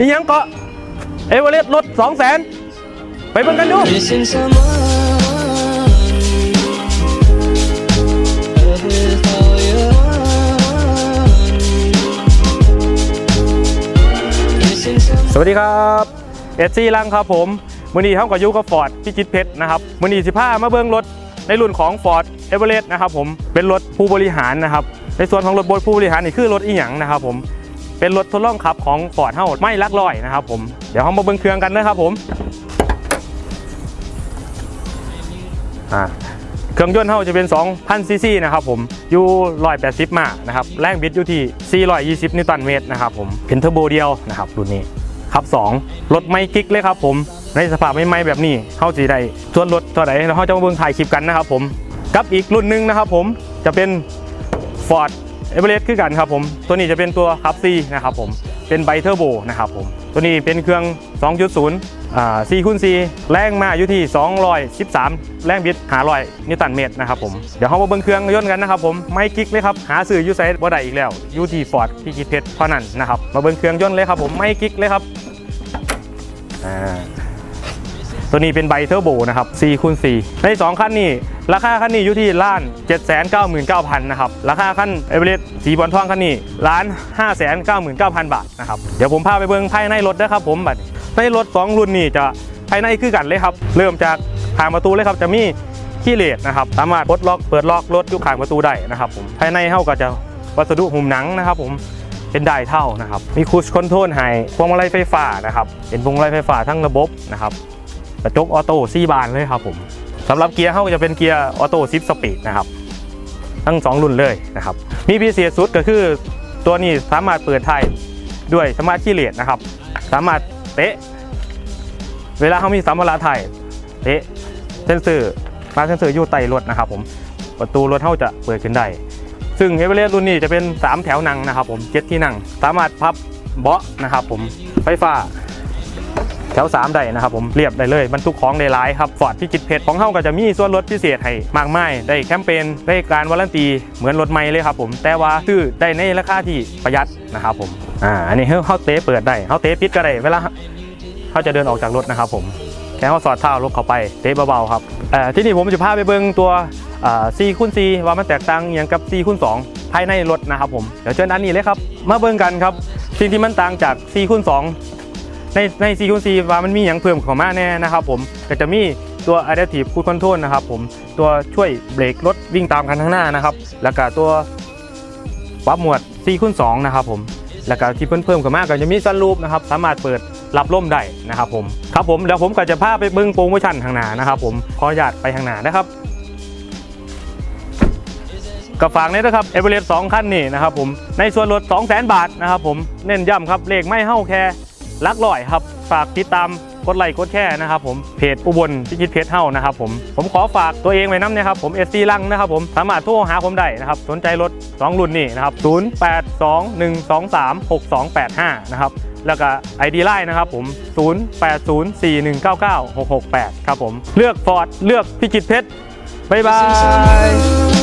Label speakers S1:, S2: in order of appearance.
S1: อีหยังเกาะเอเวอเรสต์รถ2 0 0 0 0 0ไปเบิ่งกันดู
S2: Missing someone with all your Missing someone
S1: สวัสดีครับเอซีลังครับผมมือนี้ท่ากับยูกับฟอร์ดพิจิตรเพชรนะครับมือนี้สิพามาเบิ้งรถในรุ่นของ Ford e v e r e s t นะครับผมเป็นรถผู้บริหารนะครับในส่วนของรถบนผู้บริหารนี่คือรถอีหยังนะครับผม เป็นรถทดลองขับของ Ford เฮาไม่ลักลอยนะครับผมเดี๋ยวเรามาเบิ้งเครื่องกันนะครับผมอ่าเครื่องยนต์เฮาจะเป็น2,000ซีซีนะครับผมอยู่180มานะครับแรงบิดอยู่ที่ 420 นิวตันเมตรนะครับผมเป็นเทอร์โบเดียวนะครับรุ่นนี้ครับ2รถไม่กิ๊กเลยครับผมในสภาพใหม่แบบนี้เข้าสีได้ส่วนรถตัวไหนเราจะมาเบิ่งถ่ายคลิปกันนะครับผมกับอีกรุ่นหนึ่งนะครับผมจะเป็น Ford e v e r e s t คือกันครับผมตัวนี้จะเป็นตัวคับซีนะครับผมเป็นไบเทอร์โบนะครับผมตัวนี้เป็นเครื่อง 2.0อ่า4คูณ4แรงมาอยู่ที่ 213 แรงบิด500 นิวตันเมตรนะครับผมเดี๋ยวเรามาเบิ่งเครื่องยนต์กันนะครับผมไม่กิ๊กเลยครับหาซื้อยูไซด์บ่ได้อีกแล้วยูที่ Ford ที่คิดเพชรเท่านั้นนะครับมาเบิ่งเครื่องยนต์เลยครับผมไม่กิ๊กเลยครับอ่า ตัวนี้เป็นไบเทอร์โบนะครับ4คูณ4ใน 2 คันนี้ราคาคันนี้อยู่ที่ล้าน 799,000 นะครับ ราคาคันเอเวอเรสต์สีบอลทองคันนี้ล้าน 599,000 บาทนะครับ เดี๋ยวผมพาไปเบิ่งภายในรถนะครับผมบัดในรถ 2 รุ่นนี้จะภายในคือกันเลยครับ เริ่มจากทางประตูเลยครับจะมีขี้เล็กนะครับ สามารถปลดล็อกเปิดล็อกรถอยู่ข้างประตูได้นะครับผมภายในเฮาก็จะวัสดุหุ้มหนังนะครับผมเป็นได้เท่านะครับ มีคูชคอนโทรลให้พวงมาลัยไฟฟ้านะครับเป็นพวงมาลัยไฟฟ้าทั้งระบบนะครับ กระจกออโต้ซี่บานเลยครับผมสำหรับเกียร์เขาจะเป็นเกียร์ออโต้ซิปสปีดนะครับทั้ง 2 รุ่นเลยนะครับ มีพิเศษสุดก็คือตัวนี้สามารถเปิดไทยด้วยสมาร์ทคีย์เลสนะครับ สามารถเตะ เวลาเขามีสัมภาระไทยเตะเซนเซอร์มาเซนเซอร์อยู่ใต้รถนะครับผมประตูรถเขาจะเปิดขึ้นได้ ซึ่งเอเวอเรสต์รุ่นนี้จะเป็น 3 แถวนั่งนะครับผมเจ็ดที่นั่ง สามารถพับเบาะนะครับผมไฟฟ้า แถว 3 ได้นะครับผมเรียบได้เลยบรรทุกของได้หลายครับฟอร์ดพิจิตเพชรของเฮาก็จะมีส่วนลดพิเศษให้มากมายได้แคมเปญได้การวารันตีเหมือนรถใหม่เลยครับผมแต่ว่าซื้อได้ในราคาที่ประหยัดนะครับผมอ่าอันนี้เฮาเฮาเตะเปิดได้เฮาเตะปิดก็ได้เวลาเขาจะเดินออกจากรถนะครับผมแค่เขาสอดเท้าลงเข้าไปเตะเบาๆครับอ่อที่นี่ผมจะพาไปเบิ่งตัว4คูณ4ว่ามันแตกต่างอย่างกับ4คูณ2ภายในรถนะครับผมเดี๋ยวเชิญด้านนี้เลยครับ มาเบิ่งกันครับสิ่งที่มันต่างจาก4คูณ2 ในใน c q c ว่ามันมีอย่างเพิ่มเข้ามาแน่นะครับผมก็จะมีตัว Adaptive Cruise Control นะครับผมตัวช่วยเบรกรถวิ่งตามกันข้างหน้านะครับ แล้วก็ตัวปรับหมวด4คูณ2นะครับผมแล้วก็ที่เพิ่มเพิ่มเข้ามาก็จะมีซันรูปนะครับสามารถเปิดรับลมได้นะครับผมครับผมเดี๋ยวผมก็จะพาไปเบิ้งโปรโมชั่นข้างหน้านะครับผมขออนุญาตไปข้างหน้านะครับก็ฝากนี้นะครับเอเวอเรสต์สองคันนี่นะครับผมในส่วนลด 2 0 0 0 0 0 บาทนะครับผมเน้นย้ำครับเลขไม่เฮ้าแค่ ลักร้อยครับ ฝากติดตามกดไลค์กดแชร์นะครับผมเพจอุบลพิจิตรเพจเฮ้านะครับผมผมขอฝากตัวเองไว้น้ำนะครับผมเอสซีลังนะครับผมสามารถโทรหาผมได้นะครับสนใจรถ 2 รุ่นนี่นะครับ 0821236285 นะครับแล้วก็ ID ไลน์นะครับผม 0804199668 ครับผม เลือกฟอร์ดเลือกพิจิตรเพชรบ๊ายบาย